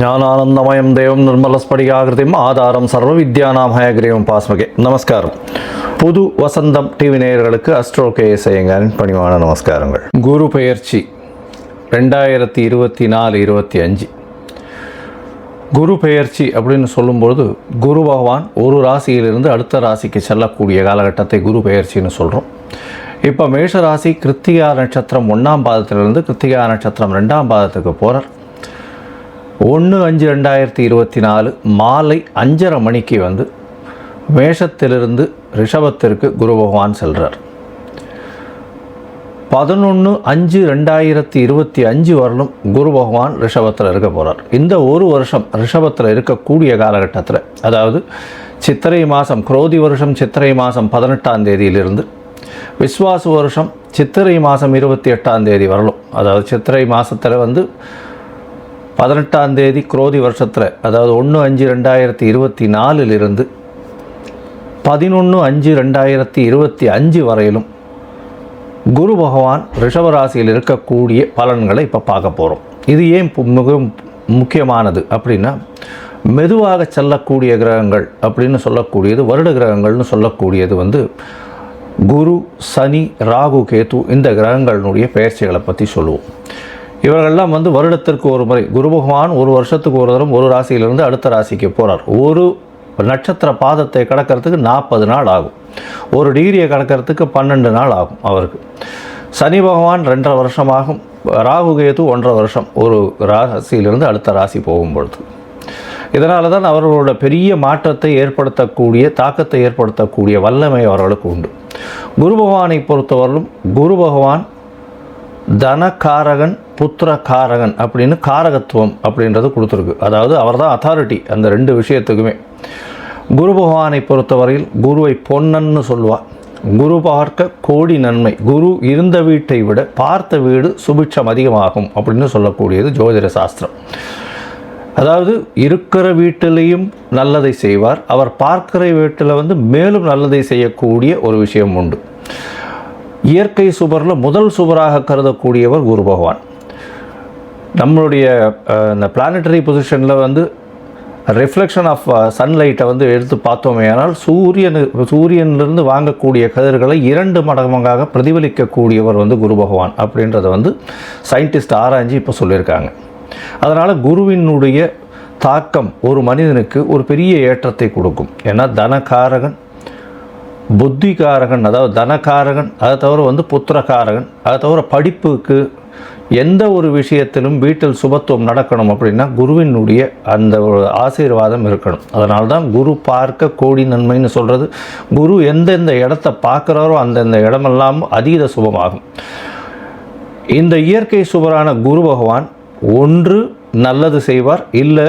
ஞானானந்தமயம் தேவம் நிர்மலஸ்படிகாகிருதிம் ஆதாரம் சர்வ வித்யானாம் ஹயகிரீவம் பாஸ்மகே. நமஸ்காரம். புது வசந்தம் டிவி நேயர்களுக்கு அஸ்ட்ரோ கேஎஸ்ஐங்காரின் பணிவான நமஸ்காரங்கள். குரு பெயர்ச்சி ரெண்டாயிரத்தி இருபத்தி நாலு இருபத்தி அஞ்சு. குரு பெயர்ச்சி அப்படின்னு சொல்லும்பொழுது குரு பகவான் ஒரு ராசியிலிருந்து அடுத்த ராசிக்கு செல்லக்கூடிய காலகட்டத்தை குரு பெயர்ச்சின்னு சொல்கிறோம் இப்போ மேஷராசி கிருத்திகா நட்சத்திரம் ஒன்றாம் பாதத்திலிருந்து கிருத்திகா நட்சத்திரம் ரெண்டாம் பாதத்துக்கு போகிறார் ஒன்று அஞ்சு ரெண்டாயிரத்தி இருபத்தி நாலு மாலை அஞ்சரை மணிக்கு வந்து மேஷத்திலிருந்து ரிஷபத்திற்கு குரு பகவான் செல்கிறார் பதினொன்று அஞ்சு ரெண்டாயிரத்தி இருபத்தி அஞ்சு வரலும் குரு பகவான் ரிஷபத்தில் இருக்க போகிறார் இந்த ஒரு வருஷம் ரிஷபத்தில் இருக்கக்கூடிய காலகட்டத்தில் அதாவது சித்திரை மாதம் குரோதி வருஷம் சித்திரை மாதம் பதினெட்டாம் தேதியிலிருந்து விஸ்வாசு வருஷம் சித்திரை மாதம் இருபத்தி எட்டாம் தேதி வரலும் அதாவது சித்திரை மாதத்தில் வந்து பதினெட்டாம் தேதி குரோதி வருஷத்தில் அதாவது ஒன்று அஞ்சு ரெண்டாயிரத்தி இருபத்தி நாலிலிருந்து பதினொன்று அஞ்சு ரெண்டாயிரத்தி இருபத்தி அஞ்சு வரையிலும் குரு பகவான் ரிஷபராசியில் இருக்கக்கூடிய பலன்களை இப்போ பார்க்க போகிறோம் இது ஏன் பு- முக்கியமானது அப்படின்னா மெதுவாக செல்லக்கூடிய கிரகங்கள் அப்படின்னு சொல்லக்கூடியது வருட கிரகங்கள்னு சொல்லக்கூடியது வந்து குரு சனி ராகு கேது இந்த கிரகங்களினுடைய பெயர்ச்சிகளை பற்றி சொல்லுவோம். இவர்கள்லாம் வந்து வருடத்திற்கு ஒரு முறை குரு பகவான் ஒரு வருஷத்துக்கு ஒரு தரம் ஒரு ராசியிலிருந்து அடுத்த ராசிக்கு போகிறார் ஒரு நட்சத்திர பாதத்தை கடக்கிறதுக்கு நாற்பது நாள் ஆகும். ஒரு டிகிரியை கடக்கிறதுக்கு பன்னெண்டு நாள் ஆகும் அவருக்கு. சனி பகவான் ரெண்டரை வருஷமாகும். ராகு கேது ஒன்றரை வருஷம் ஒரு ராசியிலிருந்து அடுத்த ராசி போகும்பொழுது. இதனால தான் அவர்களோட பெரிய மாற்றத்தை ஏற்படுத்தக்கூடிய தாக்கத்தை ஏற்படுத்தக்கூடிய வல்லமை அவர்களுக்கு உண்டு. குரு பகவானை பொறுத்தவரையிலும் குரு பகவான் தனகாரகன் புத்திரக்காரகன் அப்படின்னு காரகத்துவம் அப்படின்றது கொடுத்துருக்கு. அதாவது அவர்தான் அத்தாரிட்டி அந்த ரெண்டு விஷயத்துக்குமே. குரு பகவானை பொறுத்தவரையில் குருவை பொன்னன்னு சொல்லுவாள் குரு பார்க்க கோடி நன்மை. குரு இருந்த வீட்டை விட பார்த்த வீடு சுபிட்சம் அதிகமாகும் அப்படின்னு சொல்லக்கூடியது ஜோதிட சாஸ்திரம். அதாவது இருக்கிற வீட்டிலையும் நல்லதை செய்வார். அவர் பார்க்கிற வீட்டில் வந்து மேலும் நல்லதை செய்யக்கூடிய ஒரு விஷயம் உண்டு. இயற்கை சுபரில் முதல் சுபராக கருதக்கூடியவர் குரு பகவான். நம்மளுடைய இந்த பிளானட்டரி பொசிஷனில் வந்து ரிஃப்ளெக்ஷன் ஆஃப் சன்லைட்டை வந்து எடுத்து பார்த்தோமே ஆனால் சூரியன் சூரியனிலிருந்து வாங்கக்கூடிய கதிர்களை இரண்டு மடங்காக பிரதிபலிக்கக்கூடியவர் வந்து குரு பகவான் அப்படின்றத வந்து சயின்டிஸ்ட் ஆராய்ஞ்சு இப்போ சொல்லியிருக்காங்க. அதனால் குருவினுடைய தாக்கம் ஒரு மனிதனுக்கு ஒரு பெரிய ஏற்றத்தை கொடுக்கும். ஏன்னா தனகாரகன் புத்திகாரகன் அதாவது தனக்காரகன் அதை தவிர வந்து புத்திரகாரகன் அதை தவிர படிப்புக்கு எந்த ஒரு விஷயத்திலும் வீட்டில் சுபத்துவம் நடக்கணும் அப்படின்னா குருவினுடைய அந்த ஒரு ஆசீர்வாதம் இருக்கணும். அதனால தான் குரு பார்க்க கோடி நன்மைன்னு சொல்கிறது குரு எந்தெந்த இடத்த பார்க்குறாரோ அந்தந்த இடமெல்லாம் அதீத சுபமாகும். இந்த இயற்கை சுபரான குரு பகவான் ஒன்று நல்லது செய்வார் இல்லை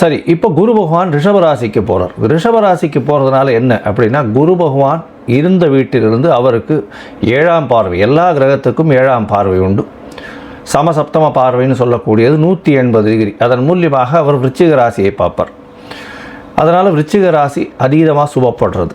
சரி இப்போ குரு பகவான் ரிஷபராசிக்கு போகிறார் ரிஷபராசிக்கு போகிறதுனால என்ன அப்படின்னா குரு பகவான் இருந்த வீட்டிலிருந்து அவருக்கு ஏழாம் பார்வை எல்லா கிரகத்துக்கும் ஏழாம் பார்வை உண்டு. சமசப்தம பார்வைன்னு சொல்லக்கூடியது நூற்றி எண்பது டிகிரி. அதன் மூலியமாக அவர் விருச்சிக ராசியை பார்ப்பார். அதனால் விருச்சிக ராசி அதீதமாக சுபப்படுறது.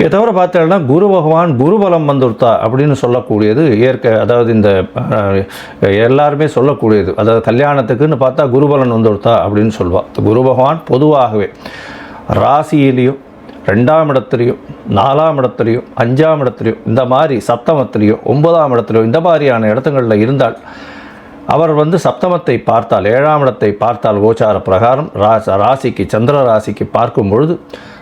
இதை தவிர பார்த்தோம்னா குரு பகவான் குருபலம் வந்துருத்தா அப்படின்னு சொல்லக்கூடியது இயற்கை அதாவது இந்த எல்லாருமே சொல்லக்கூடியது. அதாவது கல்யாணத்துக்குன்னு பார்த்தா குருபலன் வந்துருத்தா அப்படின்னு சொல்லுவா. குரு பகவான் பொதுவாகவே ராசியிலையும் ரெண்டாம் இடத்துலையும் நாலாம் இடத்துலையும் அஞ்சாம் இடத்துலையும் இந்த மாதிரி சப்தமத்துலேயோ ஒன்பதாம் இடத்துலையும் இந்த மாதிரியான இடத்துங்களில் இருந்தால் அவர் வந்து சப்தமத்தை பார்த்தால் ஏழாம் இடத்தை பார்த்தால் கோச்சார பிரகாரம் ராசி ராசிக்கு சந்திர ராசிக்கு பார்க்கும் பொழுது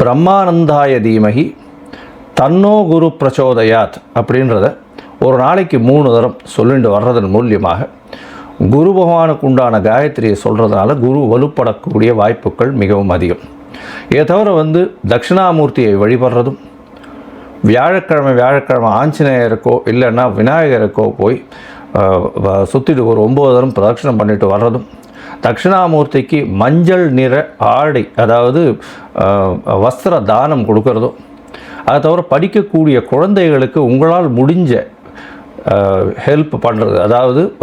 பிரம்மானந்தாய தீமகி தன்னோ குரு பிரச்சோதயாத் அப்படின்றத ஒரு நாளைக்கு மூணு தரம் சொல்லிட்டு வர்றதன் மூலியமாக குரு பகவானுக்கு உண்டான காயத்ரியை சொல்கிறதுனால குரு வலுப்படக்கூடிய வாய்ப்புகள் மிகவும் அதிகம். இதை தவிர வந்து தட்சிணாமூர்த்தியை வழிபடுறதும் வியாழக்கிழமை வியாழக்கிழமை ஆஞ்சநேயருக்கோ இல்லைன்னா விநாயகருக்கோ போய் சுற்றிட்டு ஒரு ஒம்பது தரம் பிரதட்சணம் பண்ணிட்டு வர்றதும் தட்சிணாமூர்த்திக்கு மஞ்சள் நிற ஆடை அதாவது வஸ்திர தானம் கொடுக்கறதும் அதை தவிர படிக்கக்கூடிய குழந்தைகளுக்கு உங்களால் முடிஞ்ச ஹெல்ப் பண்ணுறது அதாவது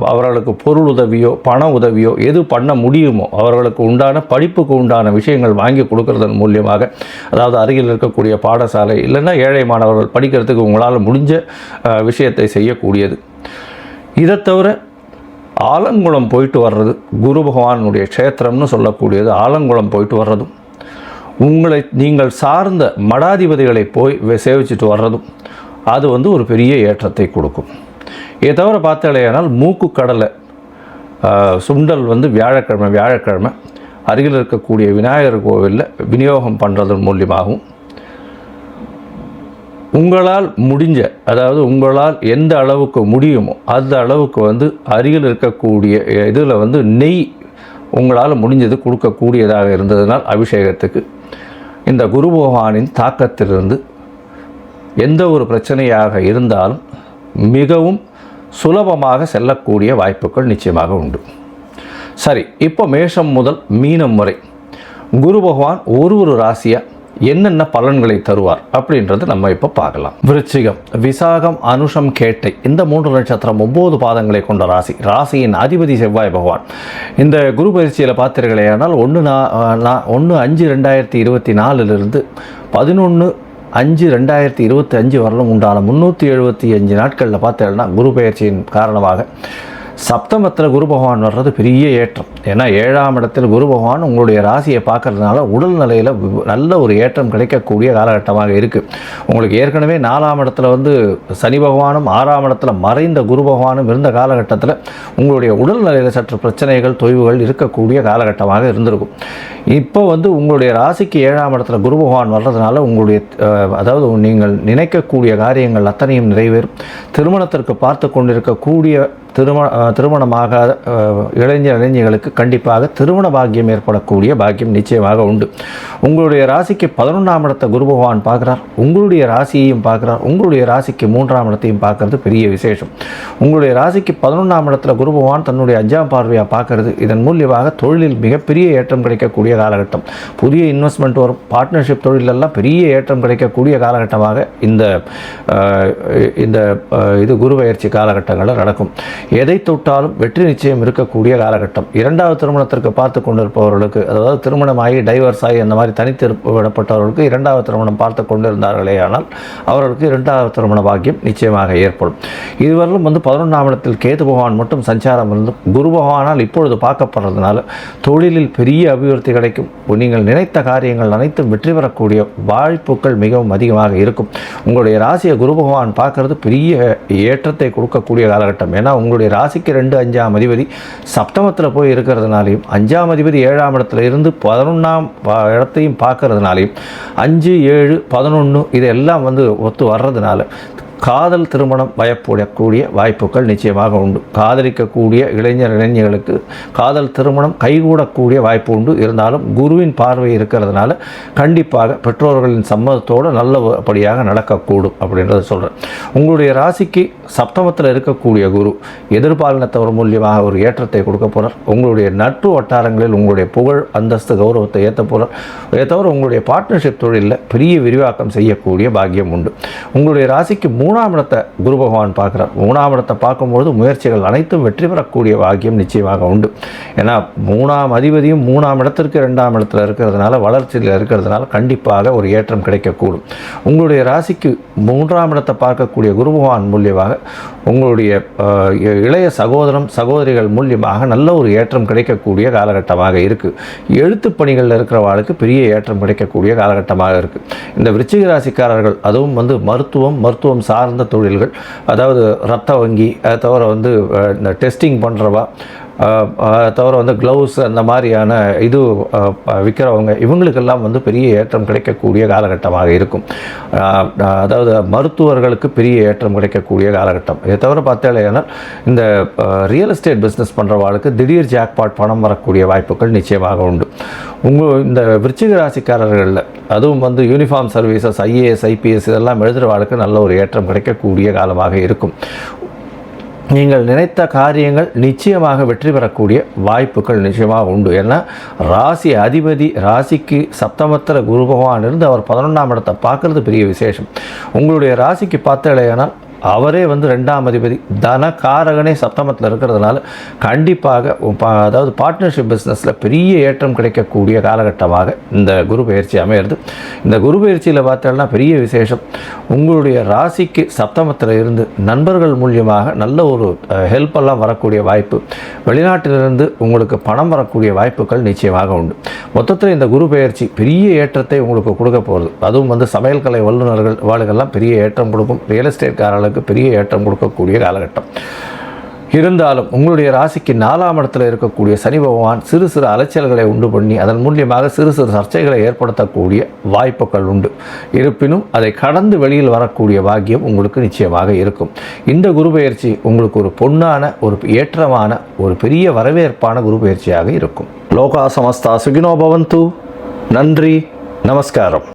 அவர்களுக்கு பொருள் உதவியோ பண உதவியோ எது பண்ண முடியுமோ அவர்களுக்கு உண்டான படிப்புக்கு உண்டான விஷயங்கள் வாங்கி கொடுக்கறதன் மூலியமாக அதாவது அருகில் இருக்கக்கூடிய பாடசாலை இல்லைன்னா ஏழை மாணவர்கள் படிக்கிறதுக்கு உங்களால் முடிஞ்ச விஷயத்தை செய்யக்கூடியது. இதை தவிர ஆலங்குளம் போயிட்டு வர்றது குரு பகவானுடைய க்ஷேத்திரம்னு சொல்லக்கூடியது ஆலங்குளம் போயிட்டு வர்றதும் உங்களை நீங்கள் சார்ந்த மடாதிபதிகளை போய் சேவிச்சுட்டு சேவிச்சிட்டு வர்றதும் அது வந்து ஒரு பெரிய ஏற்றத்தை கொடுக்கும். இதை தவிர பார்த்தாலேயானால் மூக்கு கடலை சுண்டல் வந்து வியாழக்கிழமை வியாழக்கிழமை அருகில் இருக்கக்கூடிய விநாயகர் கோவிலில் விநியோகம் பண்ணுறதன் மூலியமாகவும் உங்களால் முடிஞ்ச அதாவது உங்களால் எந்த அளவுக்கு முடியுமோ அந்த அளவுக்கு வந்து அருகில் இருக்கக்கூடிய இதில் வந்து நெய் உங்களால் முடிஞ்சது கொடுக்கக்கூடியதாக இருந்ததுனால் அபிஷேகத்துக்கு. இந்த குரு பகவானின் தாக்கத்திலிருந்து எந்த ஒரு பிரச்சனையாக இருந்தாலும் மிகவும் சுலபமாக செல்லக்கூடிய வாய்ப்புகள் நிச்சயமாக உண்டு. சரி இப்போ மேஷம் முதல் மீனம் வரை குரு பகவான் ஒரு ஒரு ராசியாக என்னென்ன பலன்களை தருவார் அப்படின்றது நம்ம இப்போ பார்க்கலாம். விருச்சிகம் விசாகம் அனுஷம் கேட்டை இந்த மூன்று நட்சத்திரம் ஒம்பது பாதங்களை கொண்ட ராசி. ராசியின் அதிபதி செவ்வாய் பகவான். இந்த குரு பயிற்சியில் பார்த்தீர்களேயானால் ஒன்று நான் ஒன்று அஞ்சு ரெண்டாயிரத்தி இருபத்தி நாலுலேருந்து பதினொன்று அஞ்சு ரெண்டாயிரத்தி இருபத்தி அஞ்சு வரலும் உண்டான முந்நூற்றி எழுபத்தி அஞ்சு நாட்களில் பார்த்தீங்கன்னா குரு பயிற்சியின் காரணமாக சப்தமத்தில் குரு பகவான் வர்றது பெரிய ஏற்றம். ஏன்னா ஏழாம் இடத்தில் குரு பகவான் உங்களுடைய ராசியை பார்க்கறதுனால உடல் நிலையில் நல்ல ஒரு ஏற்றம் கிடைக்கக்கூடிய காலகட்டமாக இருக்குது உங்களுக்கு ஏற்கனவே நாலாம் இடத்துல வந்து சனி பகவானும் ஆறாம் இடத்துல மறைந்த குரு பகவானும் இருந்த காலகட்டத்தில் உங்களுடைய உடல் நிலையில் சற்று பிரச்சனைகள் தொய்வுகள் இருக்கக்கூடிய காலகட்டமாக இருந்திருக்கும். இப்போ வந்து உங்களுடைய ராசிக்கு ஏழாம் இடத்துல குரு பகவான் வர்றதுனால உங்களுடைய அதாவது நீங்கள் நினைக்கக்கூடிய காரியங்கள் அத்தனையும் நிறைவேறும். திருமணத்திற்கு பார்த்து கொண்டிருக்கக்கூடிய திருமண திருமணமாக திருமணமாகாத இளைஞர் இளைஞர்களுக்கு கண்டிப்பாக திருமண பாக்கியம் ஏற்படக்கூடிய பாக்கியம் நிச்சயமாக உண்டு. உங்களுடைய ராசிக்கு பதினொன்றாம் இடத்தை குரு பகவான் பார்க்குறார். உங்களுடைய ராசியையும் பார்க்குறார். உங்களுடைய ராசிக்கு மூன்றாம் இடத்தையும் பார்க்கறது பெரிய விசேஷம். உங்களுடைய ராசிக்கு பதினொன்றாம் இடத்துல குரு பகவான் தன்னுடைய அஞ்சாம் பார்வையாக பார்க்கறது. இதன் மூலியமாக தொழிலில் மிகப்பெரிய ஏற்றம் கிடைக்கக்கூடிய காலகட்டம். புதிய இன்வெஸ்ட்மெண்ட் வரும். பார்ட்னர்ஷிப் தொழிலெல்லாம் பெரிய ஏற்றம் கிடைக்கக்கூடிய காலகட்டமாக இந்த இந்த இது குரு பயிற்சி காலகட்டங்களில் நடக்கும். எதை விட்டாலும் வெற்றி நிச்சயம் இருக்கக்கூடிய காலகட்டம். இரண்டாவது திருமணத்திற்கு பார்த்து கொண்டிருப்பவர்களுக்கு அதாவது திருமணமாகி டைவர்ஸ் ஆகி அந்த மாதிரி தனித்து விடப்பட்டவர்களுக்கு இரண்டாவது திருமணம் பார்த்து கொண்டிருந்தார்களே ஆனால் அவர்களுக்கு இரண்டாவது திருமண பாக்கியம் நிச்சயமாக ஏற்படும். இதுவரையிலும் வந்து பதினொன்றாம் இடத்தில் கேது பகவான் மட்டும் சஞ்சாரம் இருந்து குரு பகவானால் இப்பொழுது பார்க்கப்படுறதுனால தொழிலில் பெரிய அபிவிருத்தி கிடைக்கும். நீங்கள் நினைத்த காரியங்கள் அனைத்தும் வெற்றி பெறக்கூடிய வாய்ப்புகள் மிகவும் அதிகமாக இருக்கும். உங்களுடைய ராசியை குரு பகவான் பார்க்கறது பெரிய ஏற்றத்தை கொடுக்கக்கூடிய காலகட்டம். ஏன்னா உங்களுடைய ராசிக்கு ரெண்டு அஞ்சாம் அதிபதி சப்தமத்தில் போய் இருக்கிறதுனாலையும் அஞ்சாம் அதிபதி ஏழாம் இடத்துல இருந்து பதினொன்றாம் இடத்தையும் பார்க்கறதுனாலையும் அஞ்சு ஏழு பதினொன்று இதெல்லாம் வந்து ஒத்து வர்றதுனால காதல் திருமணம் பயப்படக்கூடிய வாய்ப்புகள் நிச்சயமாக உண்டு. காதலிக்கக்கூடிய இளைஞர் இளைஞர்களுக்கு காதல் திருமணம் கைகூடக்கூடிய வாய்ப்பு உண்டு. இருந்தாலும் குருவின் பார்வை இருக்கிறதுனால கண்டிப்பாக பெற்றோர்களின் சம்மதத்தோடு நல்லபடியாக நடக்கக்கூடும் அப்படின்றத சொல்கிறேன் உங்களுடைய ராசிக்கு சப்தமத்தில் இருக்கக்கூடிய குரு எதிர்பாலினத்தவர் மூலியமாக ஒரு ஏற்றத்தை கொடுக்க போகிறார் உங்களுடைய நட்பு வட்டாரங்களில் உங்களுடைய புகழ் அந்தஸ்து கௌரவத்தை ஏற்ற போகிறார் இதை தவிர உங்களுடைய பார்ட்னர்ஷிப் தொழிலில் பெரிய விரிவாக்கம் செய்யக்கூடிய பாக்கியம் உண்டு. உங்களுடைய ராசிக்கு மூணாம் இடத்தை குரு பகவான் பார்க்குறார். மூணாம் இடத்தை பார்க்கும்பொழுது முயற்சிகள் அனைத்தும் வெற்றி பெறக்கூடிய பாக்கியம் நிச்சயமாக உண்டு. ஏன்னா மூணாம் அதிபதியும் மூணாம் இடத்திற்கு ரெண்டாம் இடத்துல இருக்கிறதுனால வளர்ச்சியில் இருக்கிறதுனால கண்டிப்பாக ஒரு ஏற்றம் கிடைக்கக்கூடும். உங்களுடைய ராசிக்கு மூன்றாம் இடத்தை பார்க்கக்கூடிய குரு பகவான் மூலியமாக உங்களுடைய இளைய சகோதரம் சகோதரிகள் மூலியமாக நல்ல ஒரு ஏற்றம் கிடைக்கக்கூடிய காலகட்டமாக இருக்குது எழுத்து பணிகளில் இருக்கிறவாளுக்கு பெரிய ஏற்றம் கிடைக்கக்கூடிய காலகட்டமாக இருக்குது இந்த விருச்சிக ராசிக்காரர்கள் அதுவும் வந்து மருத்துவம் மருத்துவம் சார்ந்த தொழில்கள். அதாவது ரத்த வங்கி அதை தவிர வந்து இந்த டெஸ்டிங் பண்ணுறவா தவிர வந்து க்ளவுஸ் அந்த மாதிரியான இது விற்கிறவங்க இவங்களுக்கெல்லாம் வந்து பெரிய ஏற்றம் கிடைக்கக்கூடிய காலகட்டமாக இருக்கும். அதாவது மருத்துவர்களுக்கு பெரிய ஏற்றம் கிடைக்கக்கூடிய காலகட்டம். இதை தவிர பார்த்தாலேனால் இந்த ரியல் எஸ்டேட் பிஸ்னஸ் பண்ணுறவாளுக்கு திடீர் ஜாக்பாட் பணம் வரக்கூடிய வாய்ப்புகள் நிச்சயமாக உண்டு. உங்கள் இந்த விருச்சிக ராசிக்காரர்களில் அதுவும் வந்து யூனிஃபார்ம் சர்வீசஸ் ஐஏஎஸ் ஐபிஎஸ் இதெல்லாம் எழுதுகிறவாளுக்கு நல்ல ஒரு ஏற்றம் கிடைக்கக்கூடிய காலமாக இருக்கும். நீங்கள் நினைத்த காரியங்கள் நிச்சயமாக வெற்றி பெறக்கூடிய வாய்ப்புகள் நிச்சயமாக உண்டு. ஏன்னா ராசி அதிபதி ராசிக்கு சப்தமத்திர குரு பகவான் இருந்து அவர் பதினொன்றாம் இடத்தை பார்க்கறது பெரிய விசேஷம். உங்களுடைய ராசிக்கு பார்த்தலையானால் அவரே வந்து ரெண்டாம் அதிபதி. தன காரகனே சப்தமத்தில் இருக்கிறதுனால கண்டிப்பாக அதாவது பார்ட்னர்ஷிப் பிஸ்னஸில் பெரிய ஏற்றம் கிடைக்கக்கூடிய காலகட்டமாக இந்த குரு பயிற்சி அமையிறது. இந்த குரு பயிற்சியில் பார்த்தோம்னா பெரிய விசேஷம். உங்களுடைய ராசிக்கு சப்தமத்தில் இருந்து நண்பர்கள் மூலியமாக நல்ல ஒரு ஹெல்ப்பெல்லாம் வரக்கூடிய வாய்ப்பு. வெளிநாட்டிலிருந்து உங்களுக்கு பணம் வரக்கூடிய வாய்ப்புகள் நிச்சயமாக உண்டு. மொத்தத்தில் இந்த குரு பயிற்சி பெரிய ஏற்றத்தை உங்களுக்கு கொடுக்க போகிறது அதுவும் வந்து சமையல் கலை வல்லுநர்கள் வாழ்கள்லாம் பெரிய ஏற்றம் கொடுக்கும். ரியல் உங்களுக்கு பெரிய ஏற்றம் கொடுக்கக்கூடிய காலகட்டம். இருந்தாலும் உங்களுடைய ராசிக்கு நாலாம் இடத்துல இருக்கக்கூடிய சனி பகவான் சிறு சிறு அலைச்சல்களை உண்டு பண்ணி அதன் மூலியமாக சிறு சிறு சர்ச்சைகளை ஏற்படுத்தக்கூடிய வாய்ப்புகள் உண்டு. இருப்பினும் அதை கடந்து வெளியில் வரக்கூடிய பாக்கியம் உங்களுக்கு நிச்சயமாக இருக்கும். இந்த குரு பயிற்சி உங்களுக்கு ஒரு பொன்னான ஒரு ஏற்றமான ஒரு பெரிய வரவேற்பான குரு பயிற்சியாக இருக்கும். லோகா சமஸ்தா சுகினோ பவந்து. நன்றி நமஸ்காரம்.